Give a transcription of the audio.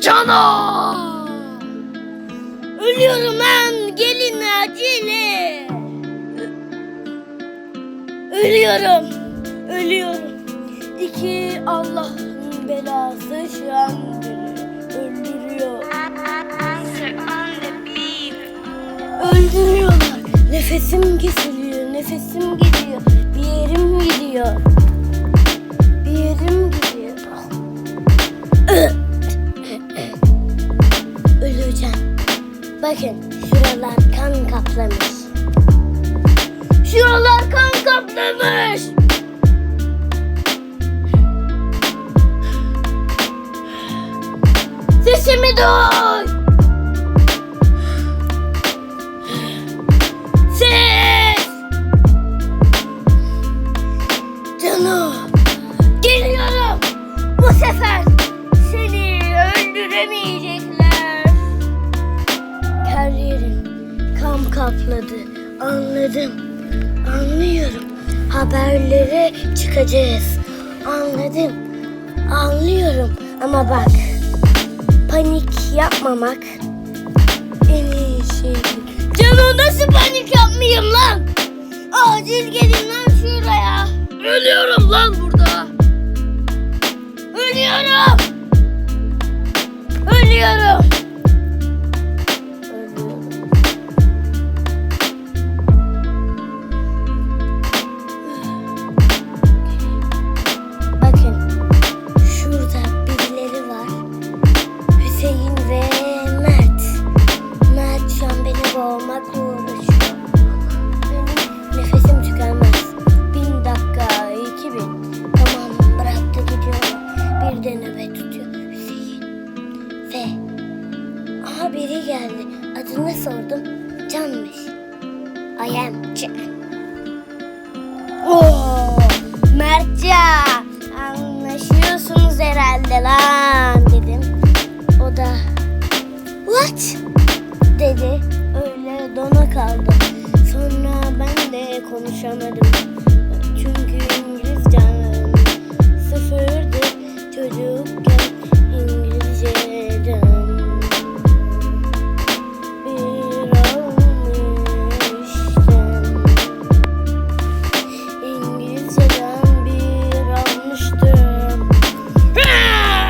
Cano! Ölüyorum lan gelin acele. Ölüyorum. Ölüyorum. İki Allah'ın belası şu an öldürüyor. Öldürüyorlar. Nefesim kesiliyor. Nefesim gidiyor. Bir yerim gidiyor. Bakın şuralar kan kaplamış. Şuralar kan kaplamış. Sesimi duy. Ses. Cano. Geliyorum. Bu sefer seni öldüremeyecekler. Kapladı. Anladım. Anlıyorum. Haberlere çıkacağız. Anladım. Anlıyorum. Ama bak. Panik yapmamak en iyi şey. Canım nasıl panik yapmayayım lan? Acil gelin lan şuraya. Ölüyorum lan burada. biri geldi. Adını sordum. Canmış. I am Jack. Oo, Mertca anlaşıyorsunuz herhalde lan dedim. O da what dedi. Öyle dona kaldı. Sonra ben de konuşamadım. Çünkü İngilizcem sıfırdı çocuğu